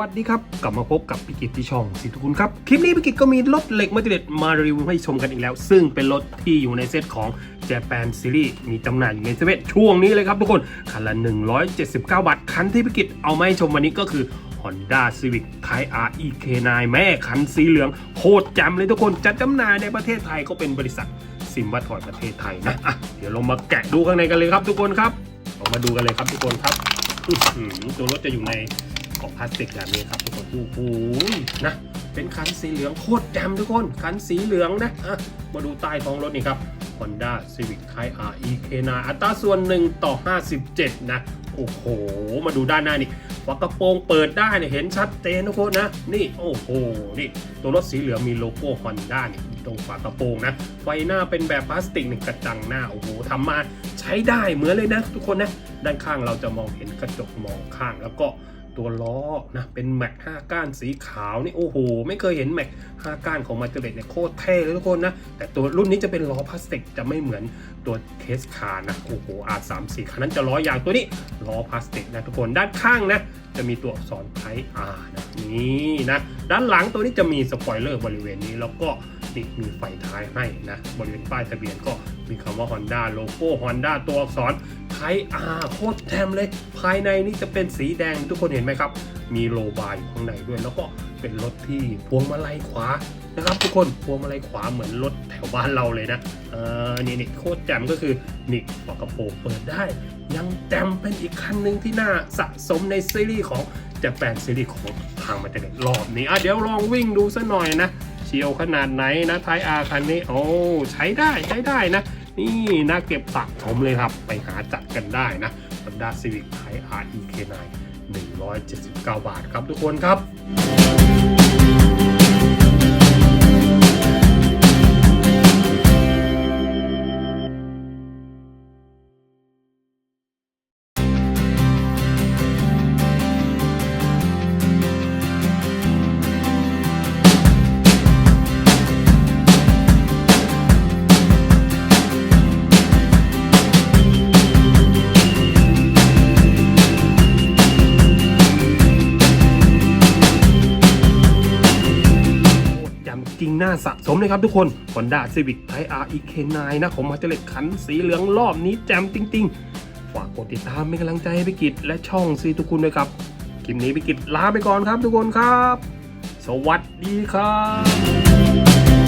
วัสดีครับ กลับมาพบกับพิกิตที่ช่องสิทุกคุณครับ คลิปนี้พิกิตก็มีรถเหล็กมาติเด็ดมารีวิวให้ชมกันอีกแล้ว ซึ่งเป็นรถที่อยู่ในเซตของ Japan Series มีจำหน่ายอยู่ในเซเว่นช่วงนี้เลยครับทุกคน คันละ 179 บาท คันที่พิกิตเอามาให้ชมวันนี้ก็คือ Honda Civic Type R EK9 แม่คันสีเหลืองโคตรจำเลยทุกคนจัดจำหน่ายในประเทศไทยก็เป็นบริษัทซิมวัตถอยประเทศไทยนะะเดี๋ยวลงมาแกะดูข้างในกันเลยครับทุกคนครับลองมาดูกันเลยครับทุกคนครับตัวรถจะอยู่ใน กล่องพลาสติกแบบนี้ครับทุกคนโอ้โหนะเป็นคันสีเหลืองโคตรจำทุกคน คันสีเหลืองนะอะมาดูใต้ท้องรถนี่ครับ Honda Civic Type R EK9 อัตราส่วน 1 ต่อ 57 นะ โอ้โห มาดูด้านหน้านี่ฝากระโปรงเปิดได้เนี่ยเห็นชัดเจนทุกคนนะ นี่โอ้โห นี่ตัวรถสีเหลืองมีโลโก้ Honda เนี่ยตรงฝากระโปรงนะ ไฟหน้าเป็นแบบพลาสติกหนี่งกระจังหน้า โอ้โหทำมาใช้ได้เหมือนเลยนะ ทุกคนนะ ด้านข้างเราจะมองเห็นกระจกมองข้างแล้วก็ ตัวล้อนะเป็นแม็ก5ก้านสีขาวนี่โอ้โห ไม่เคยเห็นแม็ก5ก้านของมาเจเลตเนี่ยโคตรเท่เลยทุกคนนะ แต่ตัวรุ่นนี้จะเป็นล้อพลาสติกจะไม่เหมือนตัวเคสคาร์นะโอ้โห R34 คันนั้นจะล้อยางตัวนี้ล้อพลาสติกนะทุกคนด้านข้างนะจะมีตัวอักษรไทย R นะนี่นะด้านหลังตัวนี้จะมีสปอยเลอร์บริเวณนี้แล้วก็นี่มีไฟท้ายให้นะบริเวณป้ายทะเบียนก็มีคำว่า Honda โลโก้ Honda ตัวอักษร ไทย R โคตรแทมเลย ภายในนี่จะเป็นสีแดงทุกคนเห็นไหมครับ มีโลบาร์อยู่ข้างในด้วย แล้วก็เป็นรถที่พวงมาลัยขวานะครับ ทุกคนพวงมาลัยขวาเหมือนรถแถวบ้านเราเลยนะเออนี่นี่โคตรแจมก็คือนี่ฝากระโปรงเปิดได้ ยังแจมเป็นอีกคันหนึ่งที่น่าสะสมในซีรีส์ของจะแปนซีรีส์ของทางมาเจเน็ตรอบนี้อะเดี๋ยวลองวิ่งดูสัหน่อยนะเชียวขนาดไหนนะไทยอาคันนี้โอ้ใช้ได้ใช้ได้นะ นี่น่าเก็บสะสมเลยครับ ไปหาจัดกันได้นะ Honda Civic Type R EK9 179 บาทครับทุกคนครับ จำจริงน่าสะสมเลยครับทุกคน Honda Civic Type R EK9 นะของมาเจเลตคันสีเหลืองรอบนี้แจมจริง ๆ ฝากกดติดตามเป็นกำลังใจให้พิกิจและช่องซีทุกคุณด้วยครับ คลิปนี้พิกิจลาไปก่อนครับทุกคนครับ สวัสดีครับ